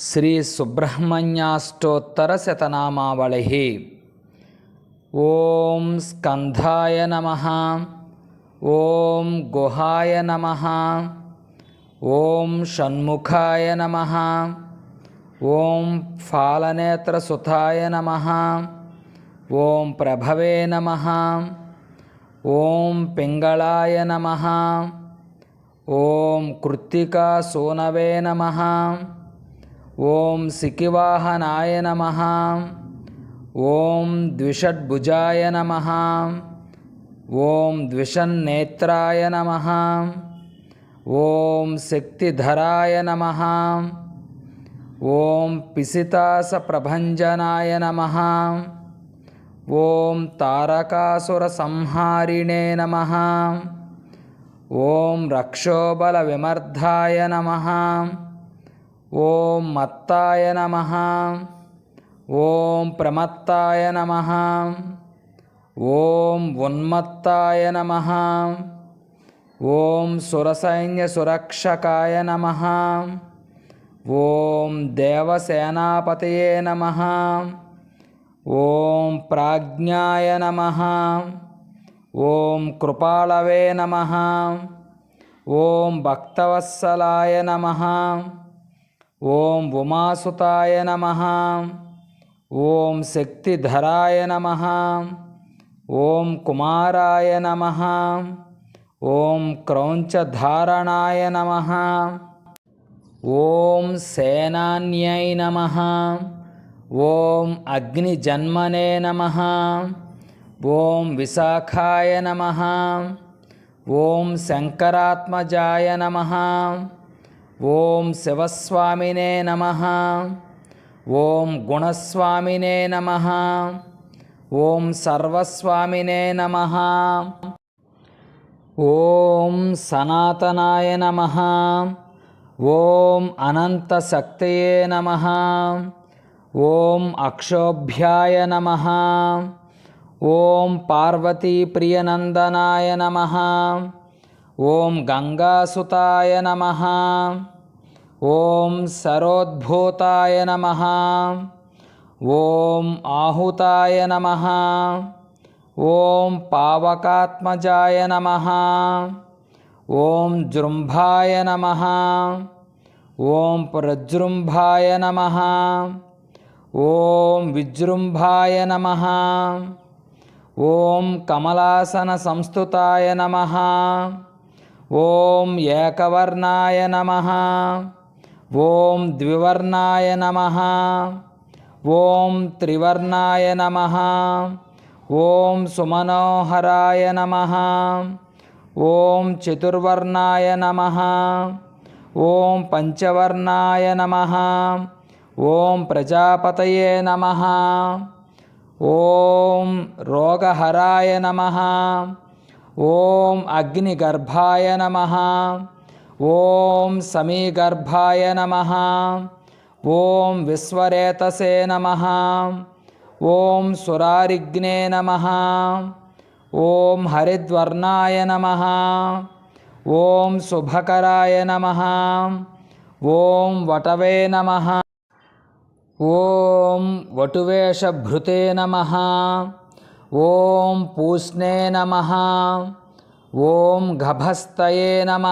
శ్రీ సుబ్రహ్మణ్యాష్టోత్తర శతనామావళి ఓం స్కంధాయ నమ ఓం గుహాయ నమ ఓం షణ్ముఖాయ నమ ఓం ఫాళనేత్రసుతాయ నమ ఓం ప్రభవే నమ ఓం పింగళాయ నమ ఓం కృత్తికాసూనవే నమ. ఓం సికివాహనాయ నమ. ఓం ద్విషడ్భుజాయ నమ. ఓం ద్విషన్నేత్రాయ నమ. ఓం శక్తిధరాయ నమ. ఓం పిసితాసప్రభంజనాయ నమ. ఓం తారకాసురసంహారిణే నమ. ఓం రక్షోబలవిమర్ధాయ నమ. ఓం మత్తాయ నమ. ఓం ప్రమత్తాయ నమ. ఓం ఉన్మత్తాయ నమ. ఓం సురసైన్య సురక్షకాయ నమ. ఓం దేవసేనాపతయే నమ. ఓం ప్రాజ్ఞాయ నమ. ఓం కృపాళవే నమ. ఓం భక్తవత్సలాయ నమ. ఓం ఉమాసుతాయ నమ ఓం శక్తిధరాయ నమ ఓం కుమారాయ నమ ఓం క్రౌంచధారణాయ నమ ఓం సేనాన్యై నమ ఓం అగ్నిజన్మనే నమ ఓం విశాఖాయ నమ ఓం శంకరాత్మజాయ నమ ఓం శివస్వామినే నమ. ఓం గుణస్వామినే నమ. ఓం సర్వస్వామినే నమ. ఓం సనాతనాయ నమ. ఓం అనంతశక్తయే నమ. ఓం అక్షోభ్యాయ నమ. ఓం పార్వతీప్రియనందనాయ నమ. ఓం గంగాసుతాయ నమ. ఓం సరోద్భూతాయ నమ ఓం ఆహుతాయ నమ ఓం పావకాత్మజాయ నమ ఓం జృంభాయ నమ ఓం ప్రజృంభాయ నమ ఓం విజృంభాయ నమ ఓం కమలాసన సంస్థుతాయ నమ ఓం ఏకవర్ణాయ నమ ఓం ద్వివర్ణాయ నమ ఓం త్రివర్ణాయ నమ ఓం సుమనోహరాయ నమ ఓం చతుర్వర్ణాయ నమ ఓం పంచవర్ణాయ నమ ఓం ప్రజాపతయే నమ ఓం రోగహరాయ నమ ఓం అగ్నిగర్భాయ నమ ఓం సమీగర్భాయ నమ. ఓం విశ్వరేతసే నమ. ఓం సురారిగ్నే నమ. ఓం హరిద్వర్ణాయ నమ. ఓం శుభకరాయ నమ. ఓం వటవే నమ. ఓం వటువేషభృతే నమ. ఓం పూష్ణే నమ. ఓం గభస్తయే నమ.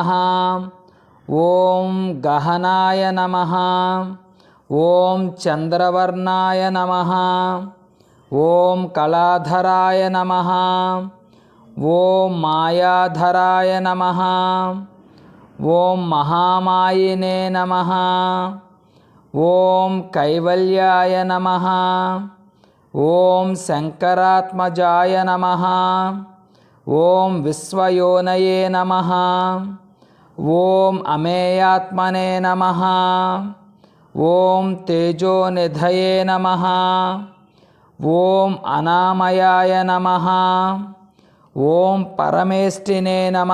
ఓం గహనాయ నమ. ఓం చంద్రవర్ణాయ నమ. ఓం కళాధరాయ నమ. ఓం మాయాధరాయ నమ. ఓం మహామాయినే నమ. ఓం కైవల్యాయ నమ. ఓం శంకరాత్మజాయ నమ. ఓం విశ్వయోనయే నమ. ఓం అమేయాత్మనే నమ ఓం తేజోనిధయే నమ ఓం అనామయాయ నమ ఓం పరమేష్టినే నమ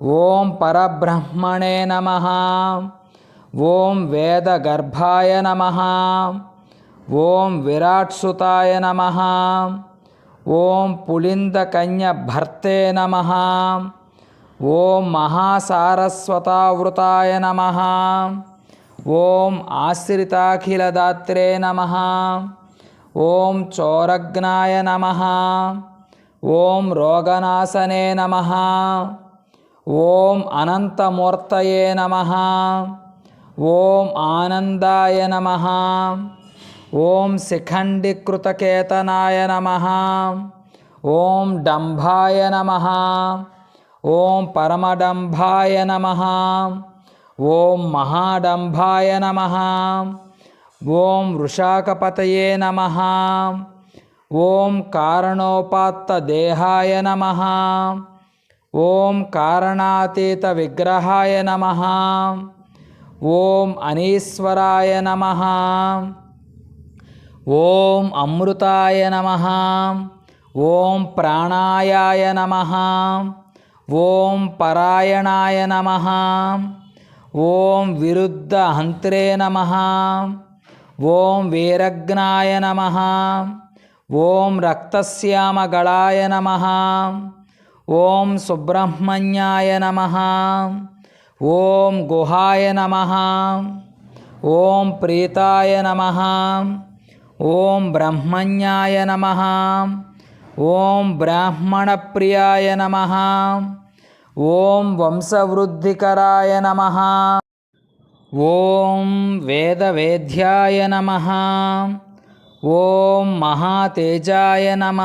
ఓం పరబ్రహ్మణే నమ ఓం వేదగర్భాయ నమ ఓం విరాట్సుతాయ నమ ఓం పులిందకన్యభర్తే నమ ఓం మహాసారస్వతావృతాయ నమ. ఓం ఆశ్రితాఖిలదాత్రే నమ. ఓం చోరగ్నాయ నమ. ఓం రోగనాశనే నమ. ఓం అనంతమూర్తయే నమ. ఓం ఆనందాయ నమ. ఓం శిఖండికృతకేతనాయ నమ. ఓం డంభాయ నమ. ఓం పరమడంభాయ నమ. ఓం మహాడంభాయ నమ. ఓం వృషాకపతయే నమ. ఓం కారణోపాత్తదేహాయ నమ. ఓం కారణాతీత విగ్రహాయ నమ. ఓం అనీశ్వరాయ నమ. ఓం అమృతాయ నమ. ఓం ప్రాణాయాయ నమ. ఓం పరాయణాయ నమ. ఓం విరుద్ధ హంత్రే నమ. ఓం వీరగ్నాయ నమ. ఓం రక్తశ్యామగళాయ నమ. ఓం సుబ్రహ్మణ్యాయ నమ. ఓం గుహాయ నమ. ఓం ప్రీతాయ నమ. ఓం బ్రహ్మణ్యాయ నమ. ఓం బ్రాహ్మణప్రియాయ నమ. ఓం వంశవృద్ధికరాయ నమ. ఓం వేదవేద్యాయ నమ. ఓం మహాతేజాయ నమ.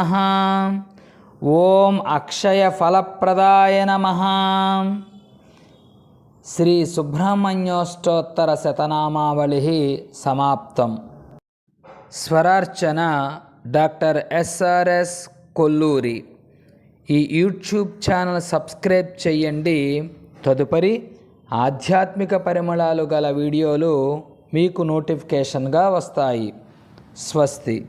ఓం అక్షయఫలప్రదాయ నమ. శ్రీ సుబ్రహ్మణ్యోష్టోత్తర శతనామావళి సమాప్తం. స్వరార్చన doctor S R S Kolluri. ఈ యూట్యూబ్ ఛానల్ సబ్స్క్రైబ్ చేయండి తదుపరి ఆధ్యాత్మిక పరిమళాలు గల వీడియోలు మీకు నోటిఫికేషన్గా వస్తాయి. స్వస్తి.